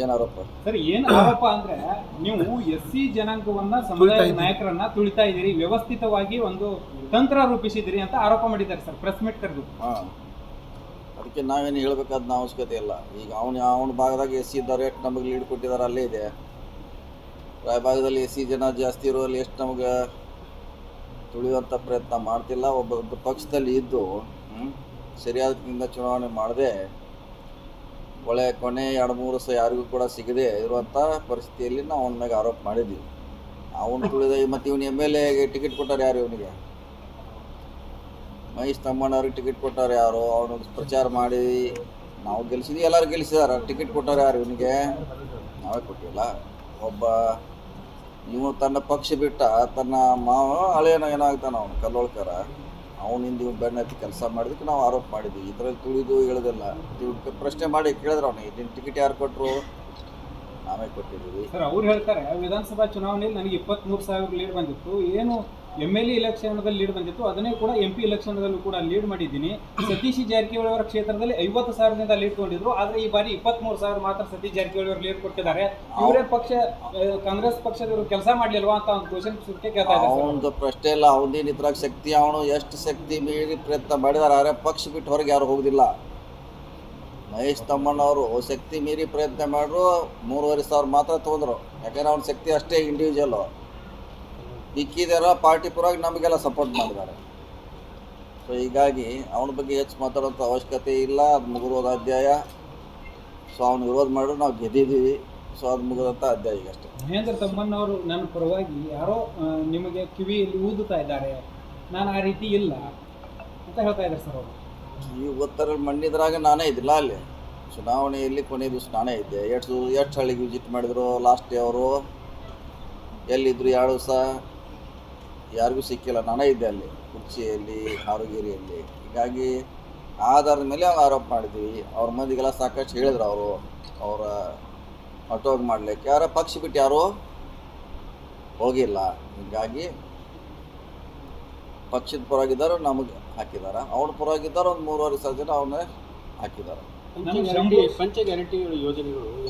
ಏನು ಆರೋಪ ಸರ್ ಏನ್ ಆರೋಪ ಅಂದ್ರೆ ನೀವು ಎಸ್ ಸಿ ಜನಾಂಗವನ್ನ ಸಮುದಾಯ ನಾಯಕರನ್ನ ತುಳಿತಾ ಇದ್ದೀರಿ ವ್ಯವಸ್ಥಿತವಾಗಿ ಒಂದು ತಂತ್ರ ರೂಪಿಸಿದಿರಿ ಅಂತ ಆರೋಪ ಮಾಡಿದ್ದಾರೆ ಸರ್ ಪ್ರೆಸ್ ಮೀಟ್ ಕರೆದು. ಅದಕ್ಕೆ ನಾವೇನು ಹೇಳ್ಬೇಕಾದ ಅವಶ್ಯಕತೆ ಇಲ್ಲ. ಈಗ ಅವನು ಅವನ ಭಾಗದಾಗ ಎಸ್ ಸಿ ಇದ್ದವ್ರು ಎಷ್ಟು ನಮಗೆ ಲೀಡ್ ಕೊಟ್ಟಿದ್ದಾರೆ ಅಲ್ಲೇ ಇದೆ. ರಾಯಭಾಗದಲ್ಲಿ ಎಸ್ ಸಿ ಜನ ಜಾಸ್ತಿ ಇರೋಲ್ಲಿ ಎಷ್ಟು ನಮಗೆ ತುಳಿಯುವಂತ ಪ್ರಯತ್ನ ಮಾಡ್ತಿಲ್ಲ. ಒಬ್ಬ ಒಬ್ಬ ಪಕ್ಷದಲ್ಲಿ ಇದ್ದು ಹ್ಮ್, ಸರಿಯಾದ ಚುನಾವಣೆ ಮಾಡದೆ ಒಳ್ಳೆ ಕೊನೆ ಎರಡು ಮೂರು ವರ್ಷ ಯಾರಿಗೂ ಕೂಡ ಸಿಗದೆ ಇರುವಂಥ ಪರಿಸ್ಥಿತಿಯಲ್ಲಿ ನಾವು ಅವನ ಮ್ಯಾಗ ಆರೋಪ ಮಾಡಿದ್ವಿ. ಅವನು ತುಳಿದ ಮತ್ತು ಇವನು ಎಂ ಎಲ್ ಎಗೆ ಟಿಕೆಟ್ ಕೊಟ್ಟಾರೆ ಯಾರು ಇವನಿಗೆ? ಮಹೇಶ್ ತಮ್ಮಣ್ಣವ್ರಿಗೆ ಟಿಕೆಟ್ ಕೊಟ್ಟಾರೆ ಯಾರು? ಅವನು ಪ್ರಚಾರ ಮಾಡಿ ನಾವು ಗೆಲ್ಸಿದ್ವಿ, ಎಲ್ಲರೂ ಗೆಲ್ಸಿದಾರ. ಟಿಕೆಟ್ ಕೊಟ್ಟಾರೆ ಯಾರು ಇವನಿಗೆ? ನಾವೇ ಕೊಟ್ಟಿಲ್ಲ. ಒಬ್ಬ ನೀವು ತನ್ನ ಪಕ್ಷ ಬಿಟ್ಟ ತನ್ನ ಮಾವ ಹಳೆಯನ ಏನಾಗ್ತಾನ ಅವನು, ಕಲ್ಲೋಳ್ಕರ. ಅವನಿಂದ ಇವ್ನು ಬೆನ್ನತ್ತಿ ಕೆಲಸ ಮಾಡಿದಕ್ಕೆ ನಾವು ಆರೋಪ ಮಾಡಿದ್ವಿ. ಇದರಲ್ಲಿ ತುಳಿದು ಹೇಳೋದಿಲ್ಲ. ಪ್ರಶ್ನೆ ಮಾಡಿ ಕೇಳಿದ್ರು ಅವನಿಗೆ ನಿನ್ನ ಟಿಕೆಟ್ ಯಾರು ಕೊಟ್ಟರು ನಾವೇ ಕೊಟ್ಟಿದ್ದೀವಿ. ಸರ್, ಅವ್ರು ಹೇಳ್ತಾರೆ, ವಿಧಾನಸಭಾ ಚುನಾವಣೆಯಲ್ಲಿ ನನಗೆ ಇಪ್ಪತ್ಮೂರು ಸಾವಿರ ಲೀಡ್ ಬಂದಿತ್ತು. ಏನು ಎಂ ಎಲ್ ಎ ಇಲೆಕ್ಷನ್ದಲ್ಲಿ ಲೀಡ್ ಬಂದಿತ್ತು. ಅದನ್ನೇ ಕೂಡ ಎಂ ಪಿ ಇಲೆಕ್ಷನ್ದಲ್ಲೂ ಕೂಡ ಲೀಡ್ ಮಾಡಿದ್ದೀನಿ. ಸತೀಶ್ ಜಾರಕಿಹೊಳಿ ಅವರ ಕ್ಷೇತ್ರದಲ್ಲಿ ಐವತ್ತು ಸಾವಿರದಿಂದ ಲೀಡ್ ತಗೊಂಡಿದ್ರು. ಆದರೆ ಈ ಬಾರಿ ಇಪ್ಪತ್ಮೂರು ಸಾವಿರ ಮಾತ್ರ ಸತೀಶ್ ಜಾರಕಿಹೊಳಿ ಅವರು ಲೀಡ್ ಕೊಟ್ಟಿದ್ದಾರೆ. ಇವರೇ ಪಕ್ಷ ಕಾಂಗ್ರೆಸ್ ಪಕ್ಷದವರು ಕೆಲಸ ಮಾಡಲಿಲ್ವಾ ಅಂತ ಒಂದು ಕ್ವಶನ್ ಸುತ್ತೆ ಕೇಳ್ತಾ ಇದ್ದಾರೆ ಪ್ರಶ್ನೆ ಇಲ್ಲ. ಅವನೇನು ಇದ್ರಾಗ ಶಕ್ತಿ, ಅವನು ಎಷ್ಟು ಶಕ್ತಿ ಮೀರಿ ಪ್ರಯತ್ನ ಮಾಡಿದಾರೆ, ಆದರೆ ಪಕ್ಷ ಬಿಟ್ಟು ಹೊರಗೆ ಯಾರು ಹೋಗುದಿಲ್ಲ. ಮಹೇಶ್ ತಮ್ಮಣ್ಣವರು ಶಕ್ತಿ ಮೀರಿ ಪ್ರಯತ್ನ ಮಾಡಿದ್ರು ಮೂರುವರೆ ಸಾವಿರ ಮಾತ್ರ ತೊಗೊಂಡ್ರು. ಯಾಕಂದ್ರೆ ಅವ್ನ ಶಕ್ತಿ ಅಷ್ಟೇ ಇಂಡಿವಿಜುವಲ್ಲು ಮಿಕ್ಕಿದಾರ ಪಾರ್ಟಿ ಪರವಾಗಿ ನಮಗೆಲ್ಲ ಸಪೋರ್ಟ್ ಮಾಡಿದ್ದಾರೆ. ಸೊ ಹೀಗಾಗಿ ಅವನ ಬಗ್ಗೆ ಹೆಚ್ಚು ಮಾತಾಡೋಂಥ ಅವಶ್ಯಕತೆ ಇಲ್ಲ. ಅದು ಮುಗಿದೋದ ಅಧ್ಯಾಯ. ಸೊ ಅವ್ನು ವಿರೋಧ ಮಾಡಿದ್ರು ನಾವು ಗೆದ್ದಿದ್ದೀವಿ. ಸೊ ಅದು ಮುಗಿದಂಥ ಅಧ್ಯಾಯ ಈಗ ಅಷ್ಟೇ ಮಹೇಂದ್ರ ತಮ್ಮಣ್ಣವರು ನನ್ನ ಪರವಾಗಿ ಯಾರೋ ನಿಮಗೆ ಕಿವಿಯಲ್ಲಿ ಊದುತ್ತಾ ಇದ್ದಾರೆ. ನಾನು ಆ ರೀತಿ ಇಲ್ಲ ಅಂತ ಹೇಳ್ತಾ ಇದ್ದಾರೆ ಸರ್ ಅವರು. ಈ ಉತ್ತರ ಮಣ್ಣಿದ್ರಾಗ ನಾನೇ ಇದ್ದಿಲ್ಲ ಅಲ್ಲಿ. ಚುನಾವಣೆಯಲ್ಲಿ ಕೊನೆ ದಿವಸ ನಾನೇ ಇದ್ದೆ. ಎಷ್ಟು ಎಷ್ಟು ಹಳ್ಳಿಗೆ ವಿಸಿಟ್ ಮಾಡಿದ್ರು? ಲಾಸ್ಟ್ ಡೇ ಅವರು ಎಲ್ಲಿದ್ರು? ಎರಡು ದಿವಸ? ಯಾರಿಗೂ ಸಿಕ್ಕಿಲ್ಲ. ನಾನೇ ಇದ್ದೆ ಅಲ್ಲಿ, ಕುರ್ಚಿಯಲ್ಲಿ, ಹಾರುಗೇರಿಯಲ್ಲಿ. ಹೀಗಾಗಿ ಆಧಾರದ ಮೇಲೆ ಆರೋಪ ಮಾಡಿದ್ವಿ. ಅವ್ರ ಮಂದಿಗೆಲ್ಲ ಸಾಕಷ್ಟು ಹೇಳಿದ್ರು ಅವರು. ಅವರ ಅಟೋಗ್ ಮಾಡಲಿಕ್ಕೆ. ಯಾರ ಪಕ್ಷ ಬಿಟ್ಟು ಯಾರು ಹೋಗಿಲ್ಲ. ಹೀಗಾಗಿ ಪಕ್ಷದ ಪರವಾಗಿದ್ದಾರೆ ನಮಗೆ ಹಾಕಿದ್ದಾರೆ. ಅವ್ರ ಪರವಾಗಿದ್ದಾರೆ ಒಂದು ಮೂರುವರೆ ಸಾವಿರ ಜನ ಅವನ್ನೇ ಹಾಕಿದ್ದಾರೆ. ಪಂಚ ಗ್ಯಾರಂಟಿ ಯೋಜನೆಗಳು